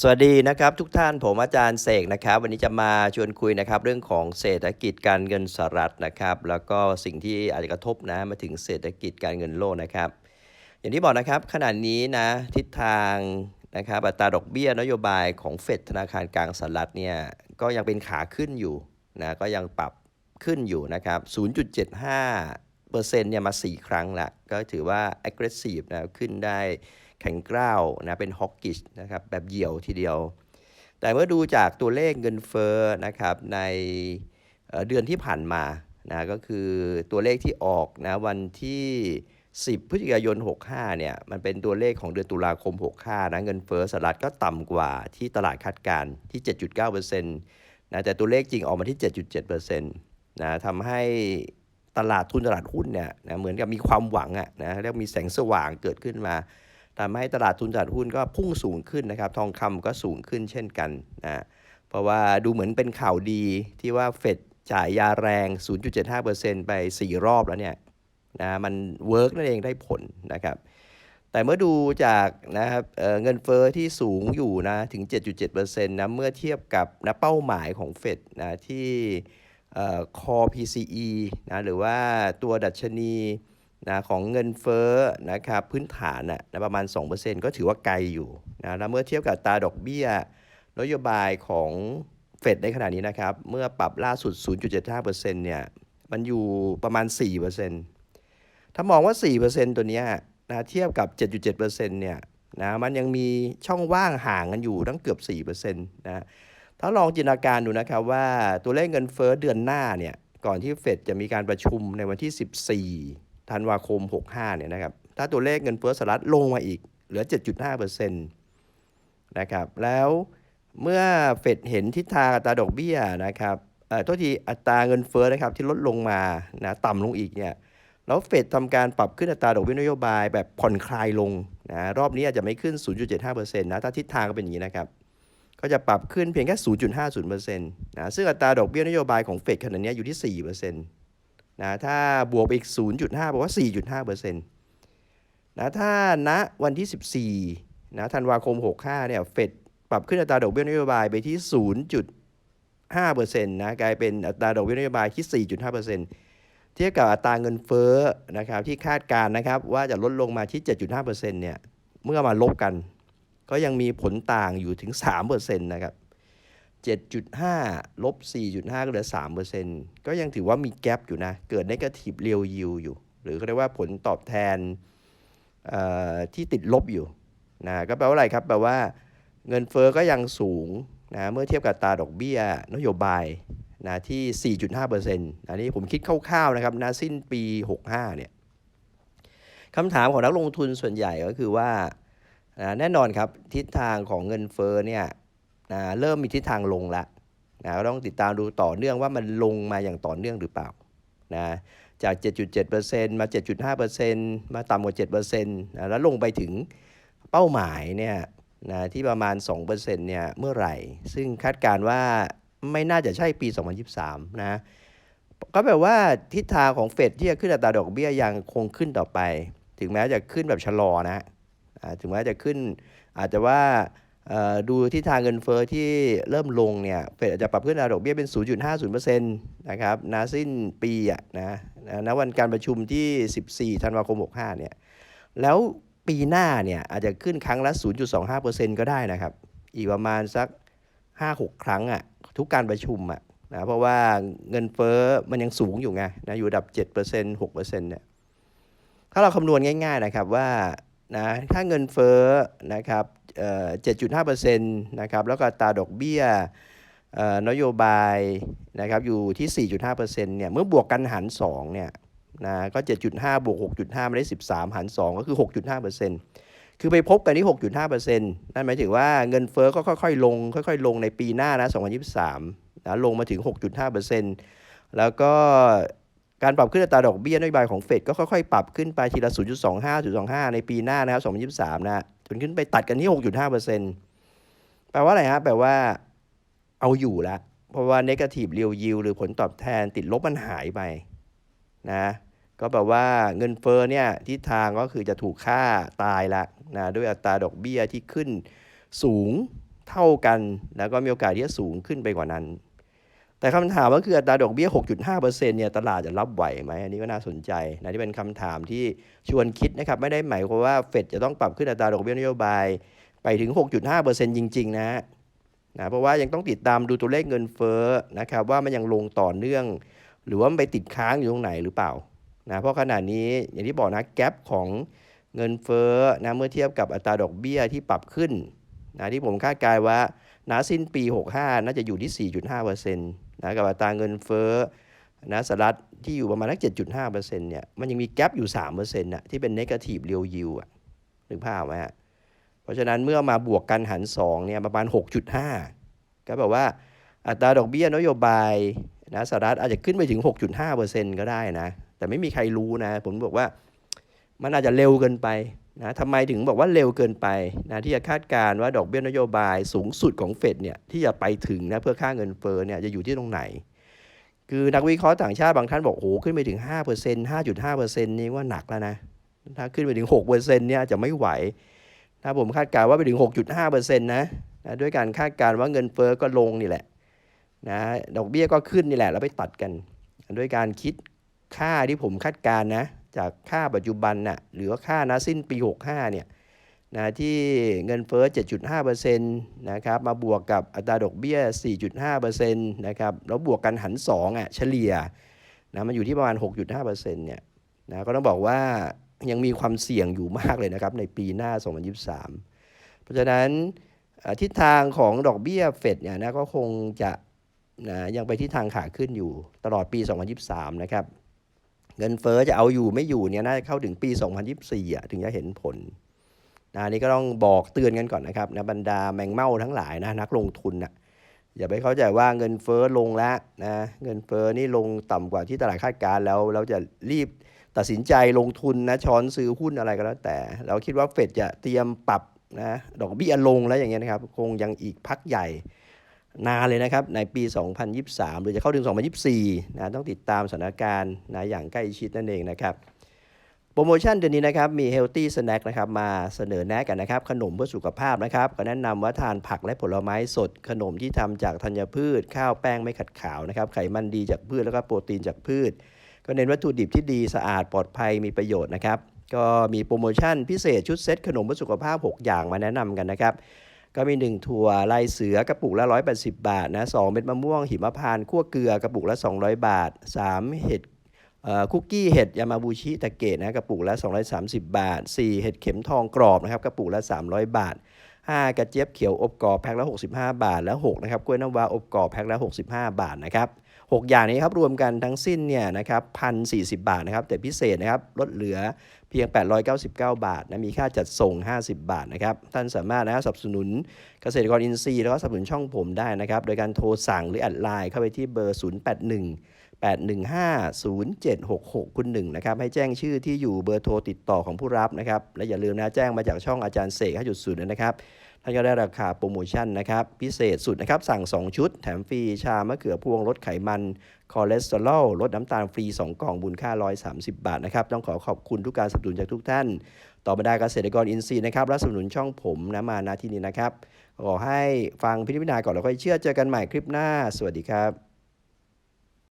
สวัสดีนะครับทุกท่านผมอาจารย์เสกนะครับ วันนี้จะมาชวนคุยนะครับเรื่องของเศรษฐกิจการเงินสหรัฐนะครับ แล้วก็สิ่งที่อาจจะกระทบนะมาถึงเศรษฐกิจการเงินโลกนะครับ อย่างที่บอกนะครับขณะนี้นะทิศทางนะครับอัตราดอกเบี้ยนโยบายของเฟดธนาคารกลางสหรัฐเนี่ยก็ยังเป็นขาขึ้นอยู่นะก็ยังปรับขึ้นอยู่นะครับ 0.75เปอร์เซ็นต์เนี่ยมา 4 ครั้งละก็ถือว่า aggressive นะขึ้นได้ แข็งกร้าวนะเป็น hawkish นะครับแบบเหี่ยวทีเดียว แต่เมื่อดูจากตัวเลขเงินเฟ้อนะครับในเดือนที่ผ่านมานะก็คือตัวเลขที่ออกนะวันที่ 10 พฤศจิกายน 65 เนี่ยมันเป็นตัวเลขของเดือนตุลาคม 65 นะเงินเฟ้อสหรัฐก็ต่ำกว่าที่ตลาดคาดการณ์ที่ 7.9%นะแต่ตัวเลขจริงออกมาที่ 7.7%นะทำให้ตลาดทุนตลาดหุ้นเนี่ยนะเหมือนกับมีความหวังอะนะเรียกมีแสงสว่างเกิดขึ้นมา ทำให้ตลาดทุนตลาดหุ้นก็พุ่งสูงขึ้นนะครับ ทองคำก็สูงขึ้นเช่นกันนะเพราะว่าดูเหมือนเป็นข่าวดีที่ว่าเฟดจ่ายยาแรง 0.75%ไป 4 รอบแล้วเนี่ยนะมันเวิร์กนั่นเองได้ผลนะครับ แต่เมื่อดูจากนะครับเเงินเฟอ้อที่สูงอยู่นะถึง 7.7%นะเมื่อเทียบกับนะเป้าหมายของเฟดนะที่เอ่อ core PCE นะหรือว่าตัวดัชนี นะของเงินเฟ้อนะครับพื้นฐานนะนะประมาณ 2%ก็ถือว่าไกลอยู่นะแล้วเมื่อเทียบกับตาดอกเบี้ยนโยบายของเฟดในขณะนี้นะครับ เมื่อปรับล่าสุด 0.75%เนี่ยมันอยู่ประมาณ 4%ถ้ามองว่า 4%ตัวเนี้ยนะเทียบกับ 7.7%เนี่ยนะมันยังมีช่องว่างห่างกันอยู่ตั้งเกือบ 4%นะถ้าลองจินตนาการดูนะครับว่าตัวเลขเงินเฟ้อเดือนหน้าเนี่ยก่อนที่เฟดจะมีการประชุมในวันที่ 14 ธันวาคม 65 เนี่ยนะครับ ถ้าตัวเลขเงินเฟ้อสหรัฐลงมาอีกเหลือ 7.5%นะครับ แล้วเมื่อเฟดเห็นทิศทางอัตราดอกเบี้ยนะครับเอ่อทษทีอัตราเงินเฟ้อนะครับที่ลดลงมานะต่ำลงอีกเนี่ย แล้วเฟดทำการปรับขึ้นอัตราดอกเบี้ยนโยบายแบบผ่อนคลายลงนะรอบนี้อาจจะไม่ขึ้น 0.75%นะถ้าทิศทางก็เป็นอย่างนี้นะครับก็จะปรับขึ้นเพียงแค่ 0.50%นะซึ่งอัตราดอกเบี้ยนโยบายของเฟดขณะนี้อยู่ที่ 4%น นะถ้าบวกไปอีก 0.5แปลว่า 4.5%นะถ้าณวันที่ 14นะธันวาคม 65เนี่ยเฟดปรับขึ้นอัตราดอกเบี้ยนโยบายไปที่ 0.5%นะกลายเป็นอัตราดอกเบี้ยนโยบายที่ 4.5%เทียบกับอัตราเงินเฟ้อนะครับที่คาดการนะครับว่าจะลดลงมาที่ 7.5%เนี่ยเมื่อมาลบกัน ก็ยังมีผลต่างอยู่ถึง 3%นะครับ 7.5 ลบ 4.5 ก็เหลือ 3%ก็ยังถือว่ามีแกลบอยู่นะ เกิด negative real yield อยู่ หรือเขาเรียกว่าผลตอบแทนที่ติดลบอยู่นะก็แปลว่าอะไรครับ แปลว่าเงินเฟ้อก็ยังสูงนะเมื่อเทียบกับตราดอกเบี้ยนโยบายนะที่ 4.5%อันนี้ผมคิดคร่าวๆนะครับนะสิ้นปี 65 เนี่ยคำถามของนักลงทุนส่วนใหญ่ก็คือว่านะแน่นอนครับทิศทางของเงินเฟ้อเนี่ย นะเริ่มมีทิศทางลงละนะต้องติดตามดูต่อเนื่องว่ามันลงมาอย่างต่อเนื่องหรือเปล่านะจาก 7.7%มา 7.5%มาต่ำกว่า7%นะแล้วลงไปถึงเป้าหมายเนี่ยนะที่ประมาณ 2%เนี่ยเมื่อไหร่ ซึ่งคาดการณ์ว่าไม่น่าจะใช่ปี 2023 นะก็แปลว่าทิศทางของเฟดที่จะขึ้นอัตราดอกเบี้ยยังคงขึ้นต่อไป ถึงแม้จะขึ้นแบบชะลอนะถึงแม้จะขึ้นอาจจะว่า ดูทิศทางเงินเฟ้อที่เริ่มลงเนี่ยเฟดอาจจะปรับขึ้นอัตราดอกเบี้ยเป็น 0.50%นะครับนะสิ้นปีอะนะนะณวันการประชุมที่ 14 ธันวาคม 65 เนี่ย แล้วปีหน้าเนี่ยอาจจะขึ้นครั้งละ 0.25%ก็ได้นะครับ อีกประมาณสักห้าหกครั้งอะ่ะทุกการประชุมอะ่ะนะเพราะว่าเงินเฟ้อมันยังสูงอยู่ไงนะอยู่ดับ 7% 6%เนี่ยถ้าเราคำนวณง่าย ๆ นะครับว่า นะถ้าเงินเฟ้อนะครับเอ่อ7.5%นต์นะครับแล้วก็ตาดอกเบี้ยเอ่อนโยบายนะครับอยู่ที่ 4.5%เนี่ยเมื่อบวกกันหาร2เนี่ยนะก็ 7.5 บวก 6.5ไม่ได้ 13 หาร 2 ก็คือ 6.5%คือไปพบกันที่ 6.5%นั่นหมายถึงว่าเงินเฟ้อก็ค่อยๆ ลง ค่อยๆ ลงในปีหน้านะ 2023นะลงมาถึง 6.5%แล้วก็ การปรับขึ้นอัตราดอกเบี้ยนโยบายของเฟดก็ค่อยๆ ปรับขึ้นไปทีละ 0.25 0.25 ในปีหน้านะครับ2023 นะจนขึ้นไปตัดกันที่ 6.5%แปลว่าอะไรฮะ แปลว่าเอาอยู่ละ เพราะว่า negative real yield หรือผลตอบแทนติดลบมันหายไปนะ ก็แปลว่าเงินเฟ้อเนี่ยทิศทางก็คือจะถูกฆ่าตายละนะด้วยอัตราดอกเบี้ยที่ขึ้นสูงเท่ากัน แล้วก็มีโอกาสที่จะสูงขึ้นไปกว่านั้น แต่คำถามก็คืออัตราดอกเบี้ย 6.5%เนี่ยตลาดจะรับไหวไหมอันนี้ก็น่าสนใจนะที่เป็นคำถามที่ชวนคิดนะครับไม่ได้หมายความว่าเฟดจะต้องปรับขึ้นอัตราดอกเบี้ยนโยบายไปถึง 6.5%จริง ๆ นะนะเพราะว่ายังต้องติดตามดูตัวเลขเงินเฟ้อนะครับว่ามันยังลงต่อเนื่อง หรือว่ามันไปติดค้างอยู่ตรงไหนหรือเปล่านะเพราะขณะนี้อย่างที่บอกนะแกลบของเงินเฟ้อนะเมื่อเทียบกับอัตราดอกเบี้ยที่ปรับขึ้นนะที่ผมคาดการณ์ว่านะสิ้นปี 65 น่าจะอยู่ที่ 4.5% นะกับอัตราเงินเฟ้อนะสหรัฐที่อยู่ประมาณนัก7.5%เนี่ยมันยังมีแกลบอยู่3%นะที่เป็น negative real yield อะนึกภาพไหมฮะเพราะฉะนั้นเมื่อมาบวกกันหัน2เนี่ยประมาณ 6.5 ก็แปลว่าอัตราดอกเบี้ยนโยบายนะสหรัฐอาจจะขึ้นไปถึง 6.5%ก็ได้นะ แต่ไม่มีใครรู้นะ ผมบอกว่ามันอาจจะเร็วเกินไป นะทำไมถึงบอกว่าเร็วเกินไปนะที่จะคาดการณ์ว่าดอกเบี้ยนโยบายสูงสุดของเฟดเนี่ยที่จะไปถึงนะเพื่อค่าเงินเฟ้อเนี่ยจะอยู่ที่ตรงไหน คือนักวิเคราะห์ต่างชาติบางท่านบอกโอ้ขึ้นไปถึง 5% 5.5%นี่ว่าหนักแล้วนะ ถ้าขึ้นไปถึง 6%เนี่ยจะไม่ไหว ถ้าผมคาดการณ์ว่าไปถึง 6.5%นะนะด้วยการคาดการณ์ว่าเงินเฟ้อก็ลงนี่แหละนะดอกเบี้ยก็ขึ้นนี่แหละแล้วไปตัดกัน ด้วยการคิดค่าที่ผมคาดการณ์นะ จากค่าปัจจุบันน่ะหรือว่าค่านะสิ้นปี 65เนี่ยนะที่เงินเฟ้อ 7.5%นะครับมาบวกกับอัตราดอกเบี้ย 4.5%นะครับแล้วบวกกันหัน2อะเฉลี่ยนะมันอยู่ที่ประมาณ 6.5%เนี่ยนะก็ต้องบอกว่ายังมีความเสี่ยงอยู่มากเลยนะครับในปีหน้า 2023 เพราะฉะนั้นทิศทางของดอกเบี้ยเฟดเนี่ยนะก็คงจะนะยังไปที่ทางขาขึ้นอยู่ตลอดปี 2023 นะครับ เงินเฟอ้อจะเอาอยู่ไม่อยู่เนี่ยน่าจะเข้าถึงปี 2024อะถึงจะเห็นผลนะนี่ก็ต้องบอกเตือนกันก่อนนะครับนะบรรดาแมงเม่าทั้งหลายนะนักลงทุนนะอย่าไปเข้าใจว่าเงินเฟอ้อลงแล้วนะเงินเฟอ้อนี่ลงต่ำกว่าที่ตลาดคาดการแล้วเราจะรีบตัดสินใจลงทุนนะช้อนซื้อหุ้นอะไรก็แล้วแต่ เราคิดว่าเฟดจะเตรียมปรับนะดอกเบี้ยลงแล้วอย่างเงี้ยนะครับ คงยังอีกพักใหญ่ นานเลยนะครับในปี 2023 หรือจะเข้าถึง 2024 นะต้องติดตามสถานการณ์นะอย่างใกล้ชิดนั่นเองนะครับโปรโมชั่นเดือนนี้นะครับมี Healthy Snack นะครับมาเสนอแนะกันนะครับ ขนมเพื่อสุขภาพนะครับก็แนะนำว่าทานผักและผลไม้สด ขนมที่ทำจากธัญพืช ข้าวแป้งไม่ขัดขาวนะครับไขมันดีจากพืชแล้วก็โปรตีนจากพืช ก็เน้นวัตถุดิบที่ดีสะอาดปลอดภัยมีประโยชน์นะครับก็มีโปรโมชั่นพิเศษชุดเซตขนมเพื่อสุขภาพ 6 อย่างมาแนะนำกันนะครับ ก็มี 1 ถั่วลายเสือกระปุกละ 180 บาทนะสเม็ดมะม่วงหิมพานต์คั่วเกลือกระปุกละ 200 บาท 3 เห็ดคุกกี้เห็ดยามาบูชิตะเกะนะกระปุกละ 230 บาท 4 เห็ดเข็มทองกรอบนะครับกระปุกละ 300 บาท 5 กระเจี๊ยบเขียวอบกรอบแพ็คละ 65 บาท แล้ว6นะครับกล้วยน้ำว้าอบกรอบแพ็คละ 65 บาทนะครับ 6 อย่างนี้ครับรวมกันทั้งสิ้นเนี่ยนะครับพันสี่สิบาทนะครับแต่พิเศษนะครับลดเหลือเพียง 899 บาทนะมีค่าจัดส่ง 50 บาทนะครับท่านสามารถนะครับสนับสนุนเกษตรกรอินทรีย์แล้วก็สนับสนุนช่องผมได้นะครับโดยการโทรสั่งหรือแอดไลน์เข้าไปที่เบอร์ 081 815-0766คุณหนึ่งนะครับให้แจ้งชื่อที่อยู่เบอร์โทรติดต่อของผู้รับนะครับและอย่าลืมนะแจ้งมาจากช่องอาจารย์เสก5.0นะครับ ท่านก็ได้ราคาโปรโมชั่นนะครับ พิเศษสุดนะครับ สั่ง 2 ชุด แถมฟรีชามะเขือพวงลดไขมัน คอเลสเตอรอลลดน้ำตาลฟรี 2 กล่องบุญค่า 130 บาทนะครับ ต้องขอขอบคุณทุกการสนับสนุนจากทุกท่าน ต่อบรรดาเกษตรกรอินทรีย์นะครับและสนับสนุนช่องผมนะมาณที่นี้นะครับ ขอให้ฟังพิจารณาก่อนแล้วค่อยเชื่อเจอกันใหม่คลิปหน้า สวัสดีครับ